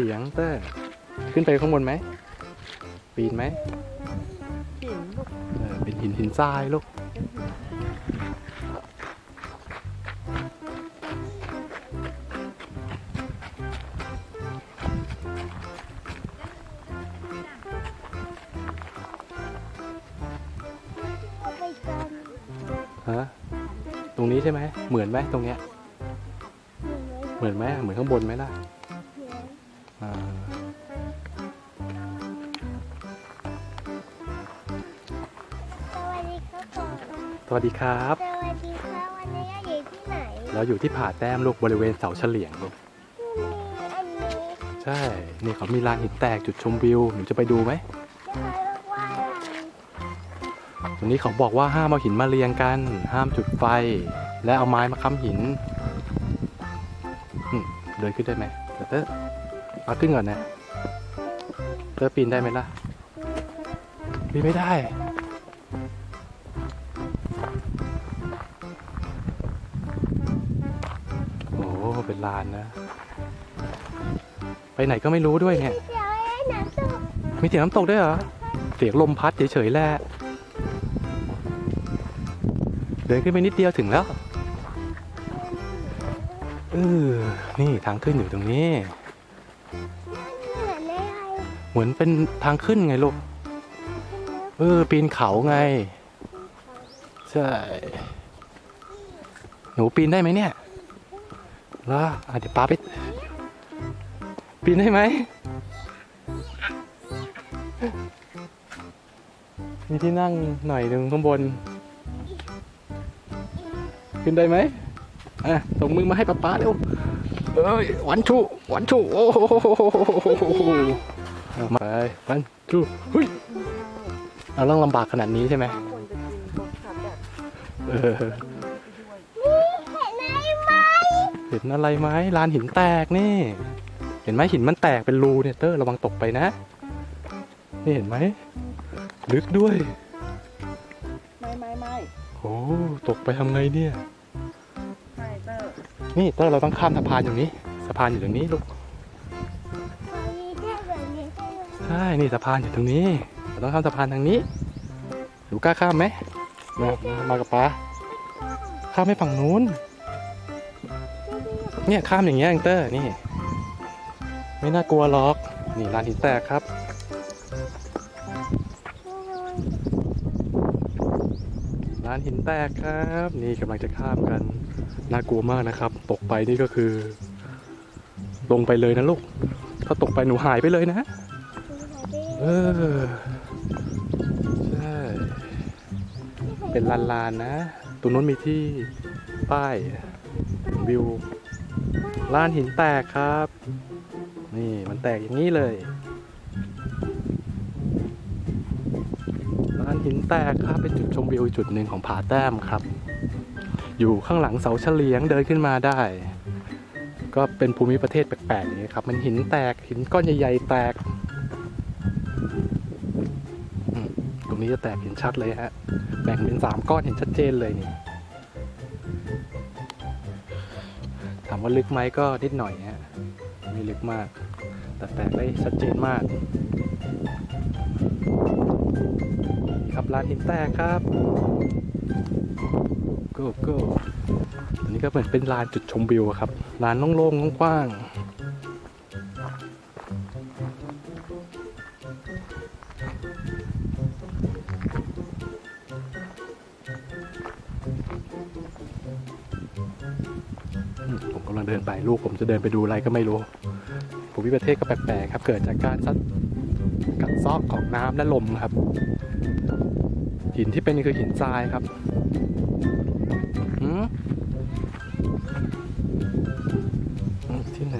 ลียงเต้ขึ้นไปข้างบนไหม ปีนไหมหินลูกเออเป็นหินหินทรายลูกฮะตรงนี้ใช่ไหม เหมือนไหมตรงเนี้ย เหมือนไหมเหมือนข้างบนไหมล่ะ สวัสดีครับผมสวัสดีครับ สวัสดีครับวันนี้เราอยู่ที่ไหนเราอยู่ที่ผาแต้มลูกบริเวณเสาเฉลียงลูก มีอันนี้ใช่ นี่เขามีลานหินแตกจุดชมวิว หนูจะไปดูไหมจะเขาเรียกว่าอะไรตรงนี้เขาบอกว่าห้ามเอาหินมาเรียงกัน ห้ามจุดไฟ และเอาไม้มาค้ำหินอืมเดินขึ้นได้ไหมเดี๋ยวเตอร์ เอาขึ้นก่อนนะเตอปีนได้ไหมล่ะปีนไม่ได้ โอ้เป็นลานนะ ไปไหนก็ไม่รู้ด้วยเนี่ย มีเสียงน้ำตกด้วยเหรอ เสียงลมพัดเฉยๆแหละเดินขึ้นไปนิดเดียวถึงแล้วเออนี่ทางขึ้นอยู่ตรงนี้ เหมือนอะไรเหมือนเป็นทางขึ้นไงลูก เออ ปีนเขาไง ใช่ หนูปีนได้ไหมเนี่ยล่ะอะเดี๋ยวป้าไปปีนได้ไหม มีที่นั่งหน่อยหนึ่งข้างบน ขึ้นได้ไหมอะส่งมือมาให้ป้าป้าเร็ว เอ้ยหวันชูหวันชูโอ้โหเอามาไปหวันชูเฮ้ยเราต้องลำบากขนาดนี้ใช่ไหมควรจะกินรสชาติแบบเออเห็นอะไรไหมเห็นอะไรไหมลานหินแตกนี่ เห็นไหมหินมันแตกเป็นรูเนี่ยเตอร์ระวังตกไปนะ นี่เห็นไหมลึกด้วย ไม่ไม่ไม่โอ้ตกไปทำไงเนี่ยไม่เตอร์ นี่เตอร์เราต้องข้ามสะพานอยู่นี้สะพานอยู่ตรงนี้ลูกใช่นี่สะพานอยู่ตรงนี้เราต้องข้ามสะพานทางนี้หนูกล้าข้ามไหมมามามากับป้าข้ามไปฝั่งนู้นเนี่ยข้ามอย่างเงี้ยเองเตอร์นี่ ไม่น่ากลัวหรอกนี่ลานหินแตกครับ ลานหินแตกครับ นี่กำลังจะข้ามกันน่ากลัวมากนะครับ ตกไปนี่ก็คือ ลงไปเลยนะลูก ถ้าตกไปหนูหายไปเลยนะเออใช่เป็นลานลานๆนะตรงนู้นมีที่ป้ายวิวลานหินแตกครับ นี่มันแตกอย่างนี้เลย แตกครับเป็นจุดชมวิวจุดหนึ่งของผาแต้มครับ อยู่ข้างหลังเสาเฉลียงเดินขึ้นมาได้ ก็เป็นภูมิประเทศแปลกๆอย่างนี้ครับ มันหินแตกหินก้อนใหญ่ๆแตกตรงนี้จะแตกเห็นชัดเลยฮะแบ่งเป็นสามก้อนเห็นชัดเจนเลยนี่ถามว่าลึกไหมก็นิดหน่อยฮะไม่ลึกมาก แต่แตกได้ชัดเจนมาก ครับลานหินแตกครับก็ก็อันนี้ก็เหมือนเป็นลานจุดชมวิวอะครับลานโล่งๆกว้างๆผมกำลังเดินไปลูกผมจะเดินไปดูอะไรก็ไม่รู้ภูมิประเทศก็แปลกๆครับ เกิดจากการซัด กับซอกของน้ำและลมครับ หินที่เป็นคือหินทรายครับที่ไหน